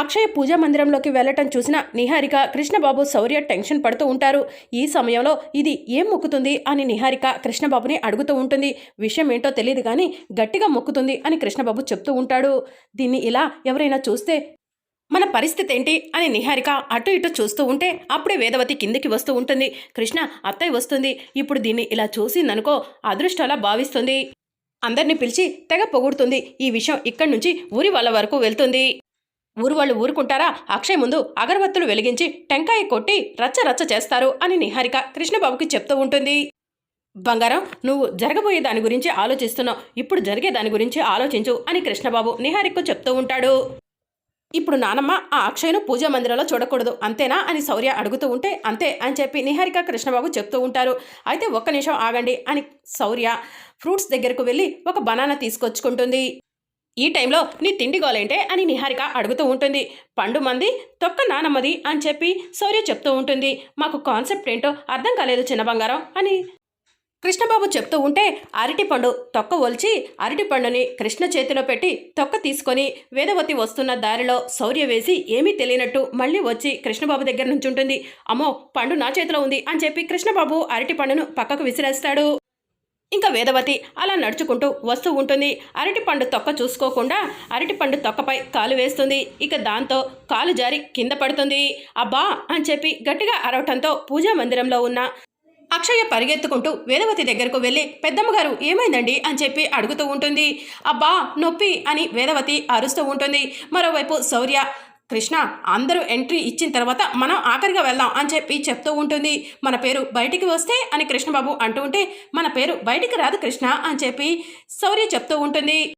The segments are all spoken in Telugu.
అక్షయ్ పూజా మందిరంలోకి వెళ్ళటం చూసిన నిహారిక కృష్ణబాబు శౌర్య టెన్షన్ పడుతూ ఉంటారు. ఈ సమయంలో ఇది ఏం మొక్కుతుంది అని నిహారిక కృష్ణబాబుని అడుగుతూ ఉంటుంది. విషయం ఏంటో తెలియదు కానీ గట్టిగా మొక్కుతుంది అని కృష్ణబాబు చెప్తూ ఉంటాడు. దీన్ని ఇలా ఎవరైనా చూస్తే మన పరిస్థితి ఏంటి అని నిహారిక అటు ఇటు చూస్తూ ఉంటే అప్పుడే వేదవతి కిందికి వస్తూ ఉంటుంది. కృష్ణ అత్తయ్య వస్తుంది. ఇప్పుడు దీన్ని ఇలా చూసిందనుకో అదృష్టంలా భావిస్తుంది. అందరినీ పిలిచి తెగ పొగుడుతుంది. ఈ విషయం ఇక్కడి నుంచి ఊరి వాళ్ళ వరకు వెళ్తుంది. ఊరు వాళ్ళు ఊరుకుంటారా? అక్షయ్ ముందు అగరబత్తులు వెలిగించి టెంకాయ కొట్టి రచ్చ రచ్చ చేస్తారు అని నిహారిక కృష్ణబాబుకి చెప్తూ ఉంటుంది. బంగారం నువ్వు జరగబోయే దాని గురించి ఆలోచిస్తున్నావు. ఇప్పుడు జరిగే దాని గురించి ఆలోచించు అని కృష్ణబాబు నిహారికకు చెప్తూ ఉంటాడు. ఇప్పుడు నానమ్మ ఆ అక్షయ్ను పూజా మందిరంలో చూడకూడదు. అంతేనా? అని శౌర్య అడుగుతూ ఉంటే అంతే అని చెప్పి నిహారిక కృష్ణబాబు చెప్తూ ఉంటారు. అయితే ఒక్క నిమిషం ఆగండి అని శౌర్య ఫ్రూట్స్ దగ్గరకు వెళ్ళి ఒక బనానా తీసుకొచ్చుకుంటుంది. ఈ టైంలో నీ తిండి గోలేంటే అని నిహారిక అడుగుతూ ఉంటుంది. పండు మంది తొక్క నానమ్మది అని చెప్పి శౌర్య చెప్తూ ఉంటుంది. మాకు కాన్సెప్ట్ ఏంటో అర్థం కాలేదు చిన్న బంగారం అని. కృష్ణబాబు చెప్తూ ఉంటే అరటిపండు తొక్క ఒలిచి అరటిపండుని కృష్ణ చేతిలో పెట్టి తొక్క తీసుకొని వేదవతి వస్తున్న దారిలో శౌర్య వేసి ఏమీ తెలియనట్టు మళ్ళీ వచ్చి కృష్ణబాబు దగ్గర నుంచి ఉంటుంది. అమ్మో పండు నా చేతిలో ఉంది అని చెప్పి కృష్ణబాబు అరటిపండును పక్కకు విసిరేస్తాడు. ఇంకా వేదవతి అలా నడుచుకుంటూ వస్తూ ఉంటుంది. అరటిపండు తొక్క చూసుకోకుండా అరటిపండు తొక్కపై కాలు వేస్తుంది. ఇక దాంతో కాలు జారి కింద పడుతుంది. అబ్బా అని చెప్పి గట్టిగా అరవటంతో పూజా మందిరంలో ఉన్న అక్షయ పరిగెత్తుకుంటూ వేదవతి దగ్గరకు వెళ్ళి పెద్దమ్మగారు ఏమైందండి? అని చెప్పి అడుగుతూ ఉంటుంది. అబ్బా నొప్పి అని వేదవతి అరుస్తూ ఉంటుంది. మరోవైపు శౌర్య కృష్ణ అందరూ ఎంట్రీ ఇచ్చిన తర్వాత మనం ఆఖరిగా వెళ్దాం అని చెప్పి చెప్తూ ఉంటుంది. మన పేరు బయటికి వస్తే అని కృష్ణబాబు అంటూ ఉంటే మన పేరు బయటికి రాదు కృష్ణ అని చెప్పి శౌర్య చెప్తూ ఉంటుంది.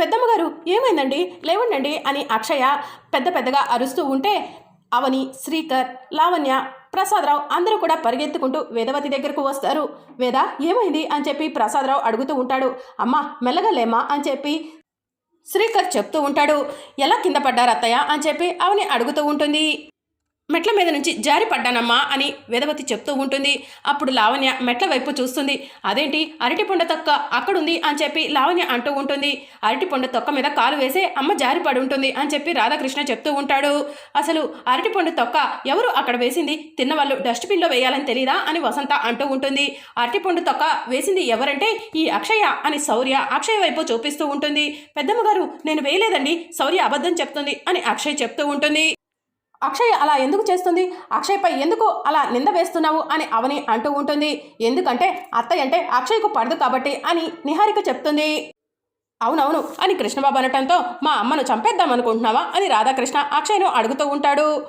పెద్దమ్మగారు ఏమైందండి? లేవండండి అని అక్షయ పెద్ద పెద్దగా అరుస్తూ ఉంటే అవని శ్రీకర్ లావణ్య ప్రసాదరావు అందరూ కూడా పరిగెత్తుకుంటూ వేదవతి దగ్గరకు వస్తారు. వేద ఏమైంది? అని చెప్పి ప్రసాదరావు అడుగుతూ ఉంటాడు. అమ్మ మెల్లగలేమా అని చెప్పి శ్రీకర్ చెప్తూ ఉంటాడు ఎలా కింద పడ్డారు అత్తయ్య అని చెప్పి అవని అడుగుతూ ఉంటుంది. మెట్ల మీద నుంచి జారి పడ్డానమ్మా అని వేదవతి చెప్తూ ఉంటుంది. అప్పుడు లావణ్య మెట్ల వైపు చూస్తుంది. అదేంటి? అరటిపొండ తొక్క అక్కడుంది అని చెప్పి లావణ్య అంటూ ఉంటుంది. అరటిపొండ తొక్క మీద కాలు వేసే అమ్మ జారి పడి ఉంటుంది అని చెప్పి రాధాకృష్ణ చెప్తూ ఉంటాడు. అసలు అరటిపండు తొక్క ఎవరు అక్కడ వేసింది? తిన్నవాళ్ళు డస్ట్బిన్లో వేయాలని తెలీదా అని వసంత అంటూ ఉంటుంది. అరటిపండు తొక్క వేసింది ఎవరంటే ఈ అక్షయ అని శౌర్య అక్షయ వైపు చూపిస్తూ ఉంటుంది. పెద్దమ్మగారు నేను వేయలేదండి. శౌర్య అబద్ధం చెప్తుంది అని అక్షయ్ చెప్తూ ఉంటుంది. అక్షయ్ అలా ఎందుకు చేస్తుంది? అక్షయ్పై ఎందుకు అలా నింద వేస్తున్నావు? అని అవని అంటూ ఉంటుంది. ఎందుకంటే అత్తయ్య అంటే అక్షయ్కు పడదు కాబట్టి అని నిహారిక చెప్తుంది. అవునవును అని కృష్ణబాబు అనటంతో మా అమ్మను చంపేద్దాం అనుకుంటున్నావా? అని రాధాకృష్ణ అక్షయ్ను అడుగుతూ ఉంటాడు.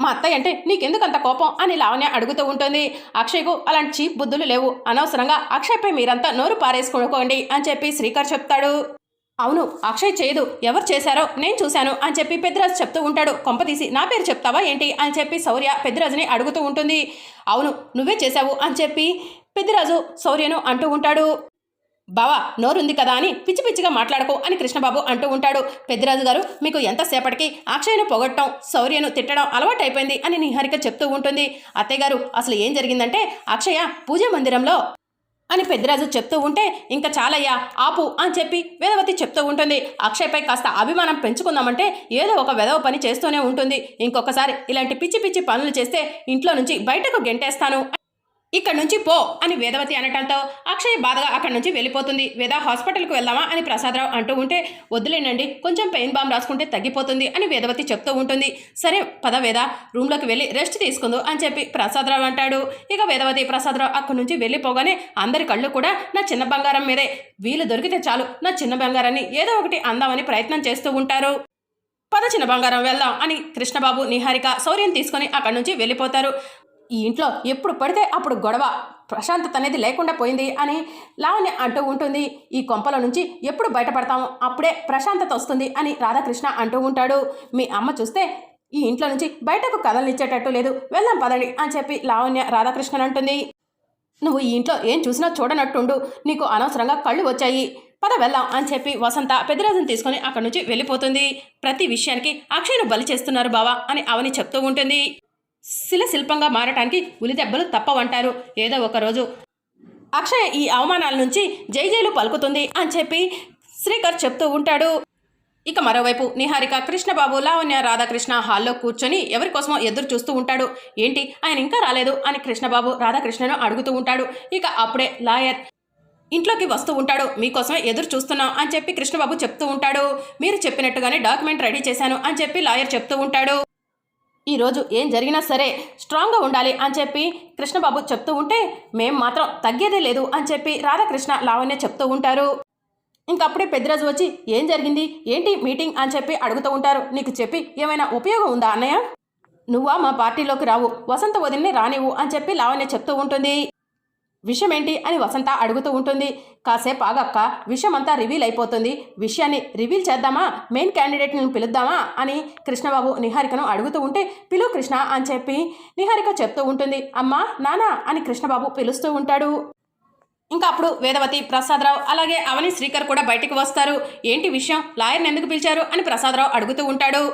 మా అత్తయ్య అంటే నీకెందుకు అంత కోపం? అని లావణ్య అడుగుతూ ఉంటుంది. అక్షయ్కు అలాంటి చీప్ బుద్ధులు లేవు. అనవసరంగా అక్షయ్పై మీరంతా నోరు పారేసుకోనుకోండి అని చెప్పి శ్రీకర్ చెప్తాడు. అవును అక్షయ్ చేయదు. ఎవరు చేశారో నేను చూశాను అని చెప్పి పెద్దరాజు చెప్తూ ఉంటాడు. కొంపతీసి నా పేరు చెప్తావా ఏంటి? అని చెప్పి శౌర్య పెద్దరాజుని అడుగుతూ ఉంటుంది. అవును నువ్వే చేశావు అని చెప్పి పెద్దరాజు శౌర్యను అంటూ ఉంటాడు. బావా నోరుంది కదా అని పిచ్చి పిచ్చిగా మాట్లాడకు అని కృష్ణబాబు అంటూ ఉంటాడు. పెద్దరాజు గారు మీకు ఎంతసేపటికి అక్షయను పొగట్టడం శౌర్యను తిట్టడం అలవాటైపోయింది అని నిహారిక చెప్తూ ఉంటుంది. అత్తయ్య గారు అసలు ఏం జరిగిందంటే అక్షయ పూజా మందిరంలో అని పెద్దరాజు చెప్తూ ఉంటే ఇంకా చాలయ్యా ఆపు అని చెప్పి వేదవతి చెప్తూ ఉంటుంది. అక్షయ్పై కాస్త అభిమానం పెంచుకుందామంటే ఏదో ఒక వెదవ పని చేస్తూనే ఉంటుంది. ఇంకొకసారి ఇలాంటి పిచ్చి పిచ్చి పనులు చేస్తే ఇంట్లో నుంచి బయటకు గెంటేస్తాను. ఇక్కడ నుంచి పో అని వేదవతి అనటంతో అక్షయ్ బాధగా అక్కడి నుంచి వెళ్ళిపోతుంది. వేద హాస్పిటల్కి వెళ్దామా అని ప్రసాదరావు అంటూ ఉంటే వద్దులేనండి కొంచెం పెయిన్ బామ్ రాసుకుంటే తగ్గిపోతుంది అని వేదవతి చెప్తూ ఉంటుంది. సరే పద వేద రూమ్లోకి వెళ్ళి రెస్ట్ తీసుకుందు అని చెప్పి ప్రసాదరావు అంటాడు. ఇక వేదవతి ప్రసాదరావు అక్కడి నుంచి వెళ్ళిపోగానే అందరి కళ్ళు కూడా నా చిన్న బంగారం మీదే. వీలు దొరికితే చాలు నా చిన్న బంగారాన్ని ఏదో ఒకటి అందామని ప్రయత్నం చేస్తూ ఉంటారు. పద చిన్న బంగారం వెళ్దాం అని కృష్ణబాబు నిహారిక శౌర్యం తీసుకొని అక్కడి నుంచి వెళ్ళిపోతారు. ఈ ఇంట్లో ఎప్పుడు పడితే అప్పుడు గొడవ. ప్రశాంతత అనేది లేకుండా పోయింది అని లావణ్య అంటూ ఉంటుంది. ఈ కొంపల నుంచి ఎప్పుడు బయటపడతాము అప్పుడే ప్రశాంతత వస్తుంది అని రాధాకృష్ణ అంటూ ఉంటాడు. మీ అమ్మ చూస్తే ఈ ఇంట్లో నుంచి బయటకు కదలనిచ్చేటట్టు లేదు. వెళ్దాం పదండి అని చెప్పి లావణ్య రాధాకృష్ణన్ అంటుంది. నువ్వు ఈ ఇంట్లో ఏం చూసినా చూడనట్టుండు. నీకు అనవసరంగా కళ్ళు వచ్చాయి. పద వెళ్దాం అని చెప్పి వసంత పెద్దరాజుని తీసుకొని అక్కడి నుంచి వెళ్ళిపోతుంది. ప్రతి విషయానికి అక్షయ్ను బలి చేస్తున్నారు బావా అని అవని చెప్తూ ఉంటుంది. శిల శిల్పంగా మారటానికి ఉలిదెబ్బలు తప్పవంటారు. ఏదో ఒకరోజు అక్షయ ఈ అవమానాల నుంచి జైజైలు పలుకుతుంది అని చెప్పి శ్రీకర్ చెప్తూ ఉంటాడు. ఇక మరోవైపు నిహారిక కృష్ణబాబు లావణ్య రాధాకృష్ణ హాల్లో కూర్చొని ఎవరి కోసమో ఎదురు చూస్తూ ఉంటాడు. ఏంటి? ఆయన ఇంకా రాలేదు అని కృష్ణబాబు రాధాకృష్ణను అడుగుతూ ఉంటాడు. ఇక అప్పుడే లాయర్ ఇంట్లోకి వస్తూ ఉంటాడు. మీకోసమే ఎదురు చూస్తున్నాం అని చెప్పి కృష్ణబాబు చెప్తూ ఉంటాడు. మీరు చెప్పినట్టుగానే డాక్యుమెంట్ రెడీ చేశాను అని చెప్పి లాయర్ చెప్తూ ఉంటాడు. ఈరోజు ఏం జరిగినా సరే స్ట్రాంగ్గా ఉండాలి అని చెప్పి కృష్ణబాబు చెప్తూ ఉంటే మేం మాత్రం తగ్గేదే లేదు అని చెప్పి రాధాకృష్ణ లావణ్య చెప్తూ ఉంటారు. ఇంకప్పుడే పెద్దరాజు వచ్చి ఏం జరిగింది? ఏంటి మీటింగ్? అని చెప్పి అడుగుతూ ఉంటారు. నీకు చెప్పి ఏమైనా ఉపయోగం ఉందా అన్నయ్య? నువ్వా మా పార్టీలోకి రావు. వసంత వదిలిని రానివ్వు అని చెప్పి లావణ్య చెప్తూ ఉంటుంది. విషయం ఏంటి అని వసంత అడుగుతూ ఉంటుంది. కాసేపు ఆగక్క విషయం అంతా రివీల్ అయిపోతుంది. విషయాన్ని రివీల్ చేద్దామా? మెయిన్ క్యాండిడేట్ని పిలుద్దామా? అని కృష్ణబాబు నిహారికను అడుగుతూ ఉంటే పిలు కృష్ణ అని చెప్పి నిహారిక చెప్తూ ఉంటుంది. అమ్మా నానా అని కృష్ణబాబు పిలుస్తూ ఉంటాడు. ఇంకా అప్పుడు వేదవతి ప్రసాదరావు అలాగే అవని శ్రీకర్ కూడా బయటికి వస్తారు. ఏంటి విషయం? లాయర్ని ఎందుకు పిలిచారు? అని ప్రసాదరావు అడుగుతూ ఉంటాడు.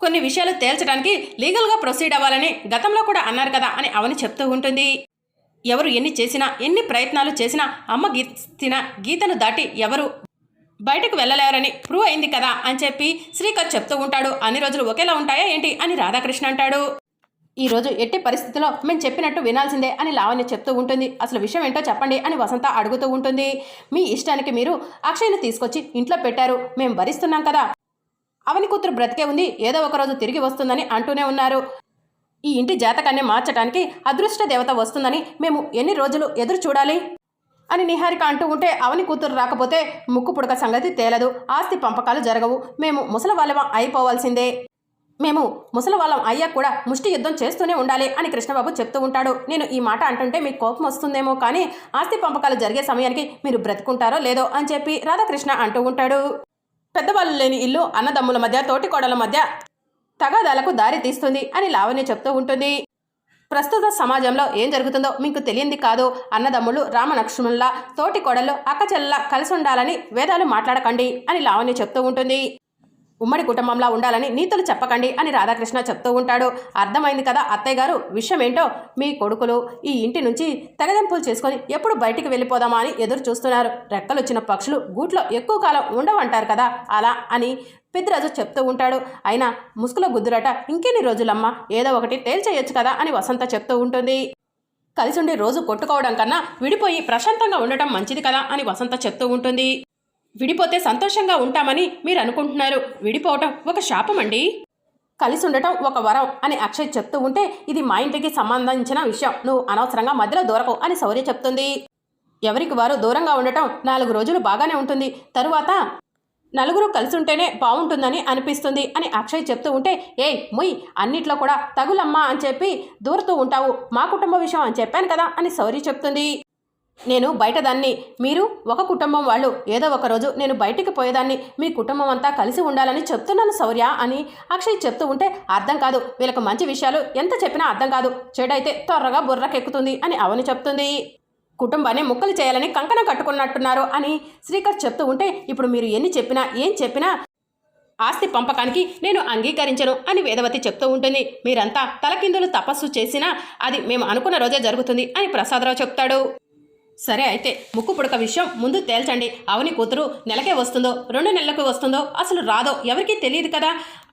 కొన్ని విషయాలు తేల్చడానికి లీగల్గా ప్రొసీడ్ అవ్వాలని గతంలో కూడా అన్నారు కదా అని అవని చెప్తూ ఉంటుంది. ఎవరు ఎన్ని చేసినా ఎన్ని ప్రయత్నాలు చేసినా అమ్మ గీతిన గీతను దాటి ఎవరు బయటకు వెళ్ళలేరని ప్రూవ్ అయింది కదా అని చెప్పి శ్రీకర్ చెప్తూ ఉంటాడు. అన్ని రోజులు ఒకేలా ఉంటాయా ఏంటి అని రాధాకృష్ణ అంటాడు. ఈ రోజు ఎట్టి పరిస్థితిలో మేము చెప్పినట్టు వినాల్సిందే అని లావణ్య చెప్తూ ఉంటుంది. అసలు విషయం ఏంటో చెప్పండి అని వసంత అడుగుతూ ఉంటుంది. మీ ఇష్టానికి మీరు అక్షయ్ను తీసుకొచ్చి ఇంట్లో పెట్టారు. మేము భరిస్తున్నాం కదా. అవని కూతురు బ్రతికే ఉంది. ఏదో ఒక రోజు తిరిగి వస్తుందని అంటూనే ఉన్నారు. ఈ ఇంటి జాతకాన్ని మార్చడానికి అదృష్ట దేవత వస్తుందని మేము ఎన్ని రోజులు ఎదురు చూడాలి? అని నిహారిక అంటూ ఉంటే అవని కూతురు రాకపోతే ముక్కు పుడక సంగతి తేలదు. ఆస్తి పంపకాలు జరగవు. మేము ముసలి వాళ్ళం అయిపోవాల్సిందే. మేము ముసలి వాళ్ళం కూడా ముష్టి యుద్ధం చేస్తూనే ఉండాలి అని కృష్ణబాబు చెప్తూ ఉంటాడు. నేను ఈ మాట అంటుంటే మీకు కోపం వస్తుందేమో కానీ ఆస్తి పంపకాలు జరిగే సమయానికి మీరు బ్రతుకుంటారో లేదో అని చెప్పి రాధాకృష్ణ అంటూ ఉంటాడు. పెద్దవాళ్ళు లేని ఇల్లు అన్నదమ్ముల మధ్య తోటి కోడల మధ్య తగాదాలకు దారి తీస్తుంది అని లావణ్య చెప్తూ ఉంటుంది. ప్రస్తుత సమాజంలో ఏం జరుగుతుందో మీకు తెలియంది కాదు అన్నదమ్ములు రామలక్ష్మణుల తోటి కోడలు అక్కచెల్ల కలిసి ఉండాలని వేదాలు మాట్లాడకండి అని లావణ్య చెప్తూ ఉంటుంది. ఉమ్మడి కుటుంబంలా ఉండాలని నీతులు చెప్పకండి అని రాధాకృష్ణ చెప్తూ ఉంటాడు. అర్థమైంది కదా అత్తయ్య గారు? విషయం ఏంటో? మీ కొడుకులు ఈ ఇంటి నుంచి తెగదెంపులు చేసుకొని ఎప్పుడు బయటికి వెళ్ళిపోదామా అని ఎదురు చూస్తున్నారు. రెక్కలొచ్చిన పక్షులు గూట్లో ఎక్కువ కాలం ఉండవంటారు కదా అలా అని పెద్దరాజు చెప్తూ ఉంటాడు. అయినా ముసుగులో గుద్దురట ఇంకెన్ని రోజులమ్మా? ఏదో ఒకటి తేల్చేయొచ్చు కదా అని వసంత చెప్తూ ఉంటుంది. కలిసి ఉండి రోజు కొట్టుకోవడం కన్నా విడిపోయి ప్రశాంతంగా ఉండటం మంచిది కదా అని వసంత చెప్తూ ఉంటుంది. విడిపోతే సంతోషంగా ఉంటామని మీరు అనుకుంటున్నారు. విడిపోవటం ఒక శాపం అండి కలిసి ఉండటం ఒక వరం అని అక్షయ్ చెప్తూ ఉంటే ఇది మా ఇంటికి సంబంధించిన విషయం. నువ్వు అనవసరంగా మధ్యలో దూరకు అని శౌర్య చెప్తుంది. ఎవరికి వారు దూరంగా ఉండటం నాలుగు రోజులు బాగానే ఉంటుంది. తరువాత నలుగురు కలిసి ఉంటేనే బాగుంటుందని అనిపిస్తుంది అని అక్షయ్ చెప్తూ ఉంటే ఏయ్ ముయ్ అన్నిట్లో కూడా తగులమ్మా అని చెప్పి దూరుతూ ఉంటావు మా కుటుంబ విషయం అని చెప్పాను కదా అని సౌరి చెప్తుంది. నేను బయట దాన్ని మీరు ఒక కుటుంబం వాళ్ళు ఏదో ఒక రోజు నేను బయటికి పోయేదాన్ని మీ కుటుంబం అంతా కలిసి ఉండాలని చెప్తున్నాను శౌర్య అని అక్షయ్ చెప్తూ ఉంటే అర్థం కాదు వీళ్ళకి మంచి విషయాలు ఎంత చెప్పినా అర్థం కాదు చెడైతే త్వరగా బుర్రకెక్కుతుంది అని అవని చెప్తుంది. కుటుంబాన్ని ముక్కలు చేయాలని కంకణం కట్టుకున్నట్టున్నారు అని శ్రీకర్ చెప్తూ ఉంటే ఇప్పుడు మీరు ఎన్ని చెప్పినా ఏం చెప్పినా ఆస్తి పంపకానికి నేను అంగీకరించను అని వేదవతి చెప్తూ ఉంటుంది. మీరంతా తలకిందులు తపస్సు చేసినా అది మేము అనుకున్న రోజే జరుగుతుంది అని ప్రసాదరావు చెప్తాడు. సరే అయితే ముక్కు పుడక విషయం ముందు తేల్చండి. అవని కూతురు నెలకే వస్తుందో రెండు నెలలకు వస్తుందో అసలు రాదో ఎవరికీ తెలియదు కదా.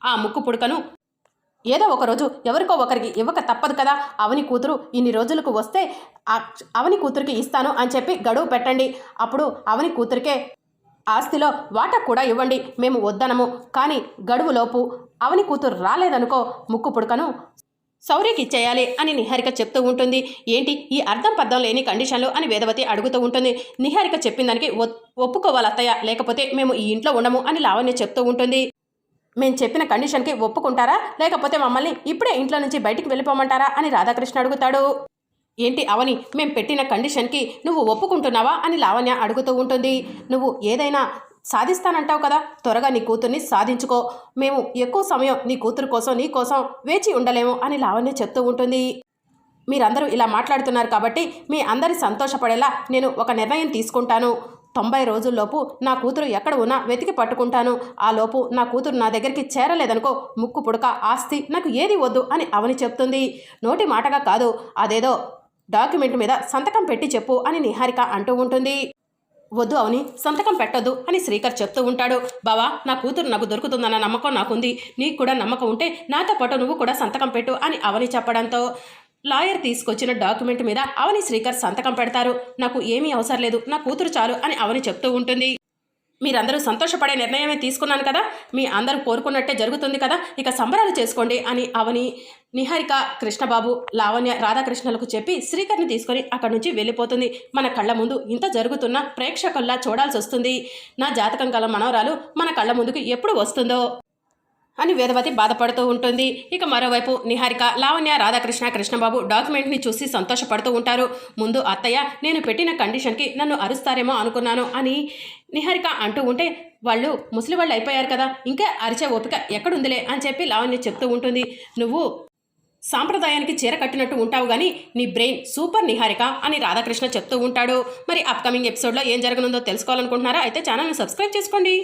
ఆ ముక్కు పుడకను ఏదో ఒక రోజు ఎవరికో ఒకరికి ఇవ్వక తప్పదు కదా. అవని కూతురు ఇన్ని రోజులకు వస్తే అవని కూతురికి ఇస్తాను అని చెప్పి గడువు పెట్టండి. అప్పుడు అవని కూతురికే ఆస్తిలో వాటా కూడా ఇవ్వండి. మేము వద్దనము. కానీ గడువులోపు అవని కూతురు రాలేదనుకో ముక్కు పుడకను శౌర్యకి ఇచ్చేయాలి అని నిహారిక చెప్తూ ఉంటుంది. ఏంటి? ఈ అర్థం పర్థం లేని కండిషన్లు అని వేదవతి అడుగుతూ ఉంటుంది. నిహారిక చెప్పిన దానికి ఒ- ఒప్పుకోవాలి అత్తయ్య లేకపోతే మేము ఈ ఇంట్లో ఉండము అని లావణ్య చెప్తూ ఉంటుంది. మేము చెప్పిన కండిషన్కి ఒప్పుకుంటారా? లేకపోతే మమ్మల్ని ఇప్పుడే ఇంట్లో నుంచి బయటికి వెళ్ళిపోమంటారా? అని రాధాకృష్ణ అడుగుతాడు. ఏంటి అవని మేం పెట్టిన కండిషన్కి నువ్వు ఒప్పుకుంటున్నావా? అని లావణ్య అడుగుతూ ఉంటుంది. నువ్వు ఏదైనా సాధిస్తానంటావు కదా త్వరగా నీ కూతుర్ని సాధించుకో. మేము ఎక్కువ సమయం నీ కూతురు కోసం నీ కోసం వేచి ఉండలేము అని లావణ్య చెప్తూ ఉంటుంది. మీరందరూ ఇలా మాట్లాడుతున్నారు కాబట్టి మీ అందరి సంతోషపడేలా నేను ఒక నిర్ణయం తీసుకుంటాను. తొంభై రోజుల్లోపు నా కూతురు ఎక్కడ ఉన్నా వెతికి పట్టుకుంటాను. ఆ లోపు నా కూతురు నా దగ్గరికి చేరలేదనుకో ముక్కు పుడక ఆస్తి నాకు ఏది వద్దు అని అవని చెప్తుంది. నోటి మాటగా కాదు అదేదో డాక్యుమెంట్ మీద సంతకం పెట్టి చెప్పు అని నిహారిక అంటూ ఉంటుంది. వద్దు అవని సంతకం పెట్టొద్దు అని శ్రీకర్ చెప్తూ ఉంటాడు. బావా నా కూతురు నాకు దొరుకుతుందన్న నమ్మకం నాకుంది. నీకు కూడా నమ్మకం ఉంటే నాతో పాటు నువ్వు కూడా సంతకం పెట్టు అని అవని చెప్పడంతో లాయర్ తీసుకొచ్చిన డాక్యుమెంట్ మీద అవని శ్రీకర్ సంతకం పెడతారు. నాకు ఏమీ అవసరం లేదు. నా కూతురు చాలు అని అవని చెప్తూ ఉంటుంది. మీరందరూ సంతోషపడే నిర్ణయమే తీసుకున్నాను కదా. మీ అందరూ కోరుకున్నట్టే జరుగుతుంది కదా. ఇక సంబరాలు చేసుకోండి అని అవని నిహారిక కృష్ణబాబు లావణ్య రాధాకృష్ణలకు చెప్పి శ్రీకర్ని తీసుకొని అక్కడి నుంచి వెళ్ళిపోతుంది. మన కళ్ళ ముందు ఇంత జరుగుతున్న ప్రేక్షకుల్లా చూడాల్సి వస్తుంది నా జాతకం గల మనవరాలు మన కళ్ళ ముందుకు ఎప్పుడు వస్తుందో? అని వేదవతి బాధపడుతూ ఉంటుంది. ఇక మరోవైపు నిహారిక లావణ్య రాధాకృష్ణ కృష్ణబాబు డాక్యుమెంట్ని చూసి సంతోషపడుతూ ఉంటారు. ముందు అత్తయ్య నేను పెట్టిన కండిషన్కి నన్ను అరుస్తారేమో అనుకున్నాను అని నిహారిక అంటూ ఉంటే వాళ్ళు ముసలి వాళ్ళు అయిపోయారు కదా ఇంకా అరిచే ఓపిక ఎక్కడుందిలే అని చెప్పి లావణ్య చెప్తూ ఉంటుంది. నువ్వు సాంప్రదాయానికి చీర కట్టినట్టు ఉంటావు కానీ నీ బ్రెయిన్ సూపర్ నిహారిక అని రాధాకృష్ణ చెప్తూ ఉంటాడు. మరి అప్కమింగ్ ఎపిసోడ్లో ఏం జరగనుందో తెలుసుకోవాలనుకుంటున్నారా? అయితే ఛానల్ని సబ్స్క్రైబ్ చేసుకోండి.